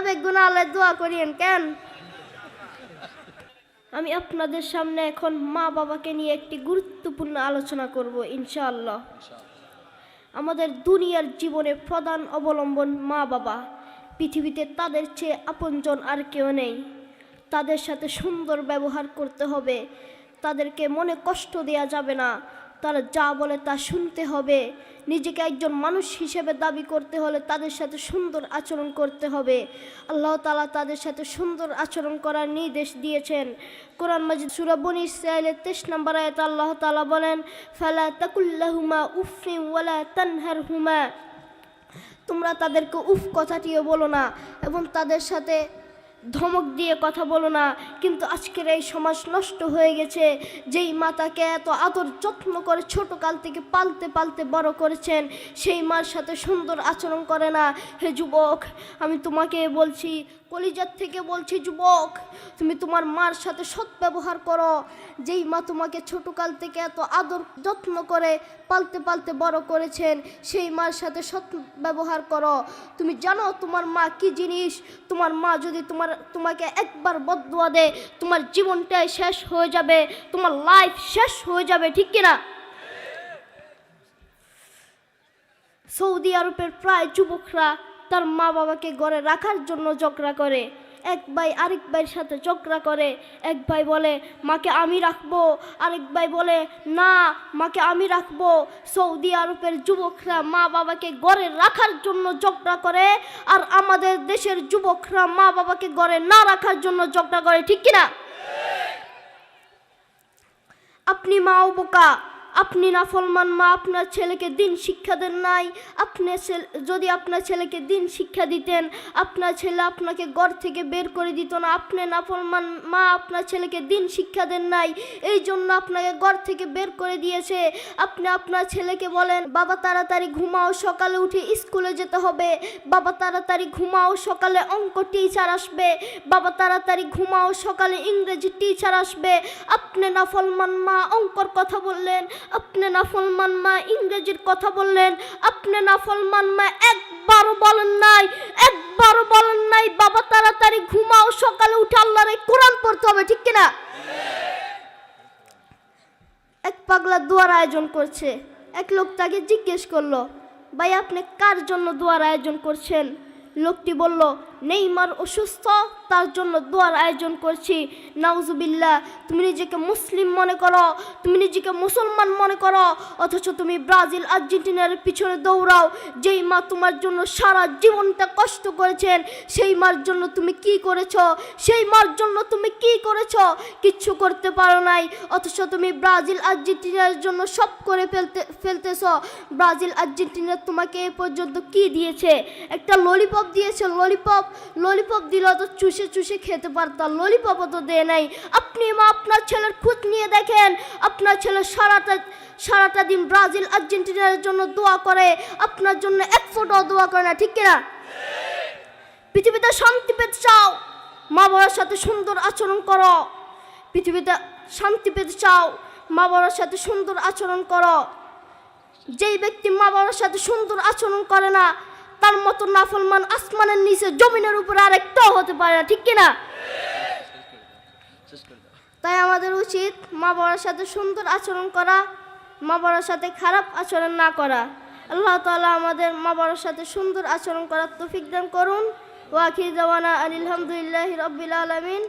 বেগুনা আল্লাহ দোয়া করিয়েন, কেন? আমি আপনাদের সামনে এখন মা বাবাকে নিয়ে একটি গুরুত্বপূর্ণ আলোচনা করব, ইনশাআল্লাহ। আমাদের দুনিয়ার জীবনে প্রধান অবলম্বন মা বাবা। পৃথিবীতে তাদের চেয়ে আপনজন আর কেউ নেই। তাদের সাথে সুন্দর ব্যবহার করতে হবে। তাদেরকে মনে কষ্ট দেওয়া যাবে না। তারা যা বলে তা শুনতে হবে। নিজেকে একজন মানুষ হিসেবে দাবি করতে হলে তাদের সাথে সুন্দর আচরণ করতে হবে। আল্লাহ তালা তাদের সাথে সুন্দর আচরণ করার নির্দেশ দিয়েছেন। কোরআন মাজিদ সুরাবনি ইসরায়েলের তেইশ নম্বর আয়াত আল্লাহ তালা বলেন, ফালা তাকুল্লাহুমা উফিম ওয়ালা তানহার হুমা তোমরা তাদেরকে উফ কথাটিও বলো না এবং তাদের সাথে ধমক দিয়ে কথা বলো না। কিন্তু আজকের এই সমাজ নষ্ট হয়ে গেছে। যেই মাতাকে এত আদর যত্ন করে ছোট কাল থেকে পালতে পালতে বড় করেছেন, সেই মার সাথে সুন্দর আচরণ করে না। হে যুবক, আমি তোমাকে বলছি কলিজার থেকে বলছি, যুবক, তুমি তোমার মার সাথে সৎ ব্যবহার করো। যেই মা তোমাকে ছোটকাল থেকে এত আদর, যত্ন করে পালতে পালতে বড় করেছেন, সেই মার সাথে সৎ ব্যবহার করো। তুমি জানো তোমার মা কি জিনিস? তোমার মা যদি তোমার, তোমাকে একবার বদুয়া দেয়, তোমার জীবনটাই শেষ হয়ে যাবে, তোমার লাইফ শেষ হয়ে যাবে, ঠিক কিনা সৌদি আরবের প্রায় যুবকরা তার মা বাবাকে ঘরে রাখার জন্য ঝগড়া করে। এক ভাই আরেক ভাইয়ের সাথে ঝগড়া করে। এক ভাই বলে, মাকে আমি রাখব। আরেক ভাই বলে, না, মাকে আমি রাখব। সৌদি আরবের যুবকরা মা বাবাকে ঘরে রাখার জন্য ঝগড়া করে আর আমাদের দেশের যুবকরা মা বাবাকে ঘরে না রাখার জন্য ঝগড়া করে। ঠিক কিনা? আপনি মাও বোকা। আপনি নাফলমান মা, আপনার ছেলেকে দিন শিক্ষা দেন নাই। আপনি যদি আপনার ছেলেকে দিন শিক্ষা দিতেন, আপনার ছেলে আপনাকে ঘর থেকে বের করে দিত না। আপনি নাফলমান মা, আপনার ছেলেকে দিন শিক্ষা দেন নাই। এই জন্য আপনাকে ঘর থেকে বের করে দিয়েছে। আপনি আপনার ছেলেকে বলেন, বাবা, তাড়াতাড়ি ঘুমাও, সকালে উঠে স্কুলে যেতে হবে। বাবা, তাড়াতাড়ি ঘুমাও, সকালে অঙ্ক টিচার আসবে। বাবা, তাড়াতাড়ি ঘুমাও, সকালে ইংরেজি টিচার আসবে। আপনি নাফলমান মা, অঙ্কর কথা বললেন। আপনি নাফলমান মা ইংরেজির কথা বললেন, আপনি নাফলমান মা একবারও বলেন নাই, একবারও বলেন নাই, বাবা তাড়াতাড়ি ঘুমাও, সকালে উঠে আল্লাহর কোরআন পড়তে হবে, ঠিক কিনা? এক পাগলা দোয়ার আয়োজন করছে, এক লোক তাকে জিজ্ঞেস করল, ভাই আপনি কার জন্য দোয়ার আয়োজন করছেন? লোকটি বলল নেইমার অসুস্থ, তার জন্য দোয়ার আয়োজন করছি। নাউজুবিল্লাহ, তুমি নিজেকে মুসলিম মনে করো, তুমি নিজেকে মুসলমান মনে করো, অথচ তুমি ব্রাজিল, আর্জেন্টিনার পিছনে দৌড়াও। যেই মা তোমার জন্য সারা জীবনটা কষ্ট করেছেন, সেই মার জন্য তুমি কি করেছ? সেই মার জন্য তুমি কি করেছ? কিচ্ছু করতে পারো নাই, অথচ তুমি ব্রাজিল, আর্জেন্টিনার জন্য সব করে ফেলতে, ফেলতেছ। ব্রাজিল, আর্জেন্টিনা তোমাকে এ পর্যন্ত কি দিয়েছে? একটা ললিপপ দিয়েছে ললিপপ ললিপপ দিলেও তো চুষে চুষে খেতে পারতাম। ললিপপও তো দেয় নাই। আপনি মা, আপনার ছেলের খোঁজ নিয়ে দেখেন। আপনার ছেলে সারাটা সারাটা দিন ব্রাজিল, আর্জেন্টিনার জন্য দোয়া করে। আপনার জন্য এক ফোঁটাও দোয়া করে না, ঠিক কিনা? পৃথিবীতে শান্তি পেতে চাও, মা বাবার সাথে সুন্দর আচরণ করো। পৃথিবীতে শান্তি পেতে চাও, মা বাবার সাথে সুন্দর আচরণ করো। যেই ব্যক্তি মা বাবার সাথে সুন্দর আচরণ করে না তার মতো নাফলমান আসমানের নিচে জমিনের উপরে আরেকটাও হতে পারে না, ঠিক কিনা? তাই আমাদের উচিত মা বাবার সাথে সুন্দর আচরণ করা, মা বাবার সাথে খারাপ আচরণ না করা। আল্লাহ তাআলা আমাদের মা বাবার সাথে সুন্দর আচরণ করার তৌফিক দান করুন। ওয়াখির জওয়ানা আলহামদুলিল্লাহ রব্বিল আলমিন।